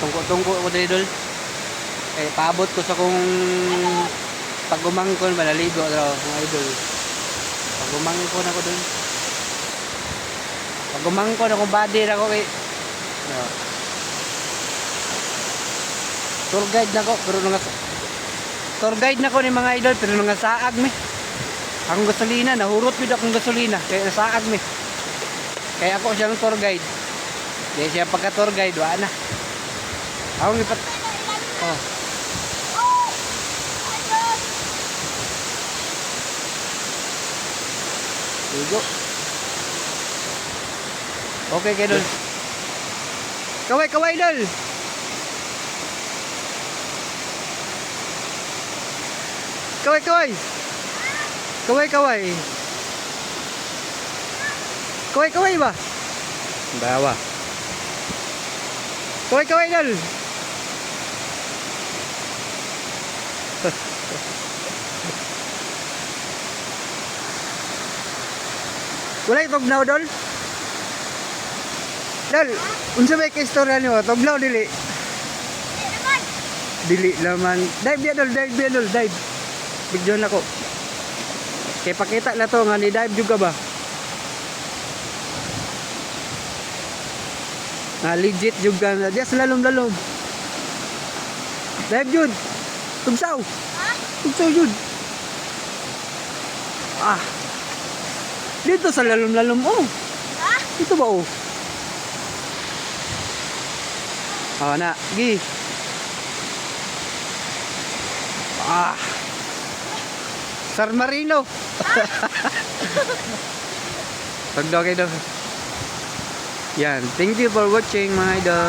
Tungko-tungko ako dito, idol. Eh, paabot ko sa kung pagumangkon, malaligo daw, mga idol. Pagumangkon ako dun. Pagumangkon ako, body na ako eh. No. Tour guide na ko, pero nga Tour guide na ko ni mga idol, pero nga saag mi. Ang gasolina, nahurot bid akong gasolina, kaya nasaag mi. Kaya ako siyang tour guide. Kaya siya pagka tour guide, wala na. Ako ngipat. Oh. Ligo. Okay, kay Dol. Kaway, kaway, Dol. Kaway, kaway. Kaway, kaway. Kaway, kaway ba? Bawa. Kaway, kaway, Dol. Wala itong tugnaw, Dol? Dol, unsa may kaistorya niyo? Tugnaw, dili. Dili laman. Dive ya, Dol, dive ya, Dol, dive. Bigyan ako. Kaya pakita na to nga ni dive juga ba? Na legit juga na. Sa lalom-lalom. Dive jud. Tugsaw. Tugsaw jud. Ah. Dito sa lalom-lalom oh. Dito ba oh? Ah, na, gi. Ah. San Marino. Pagdogay daw. Yan. Thank you for watching mga idol.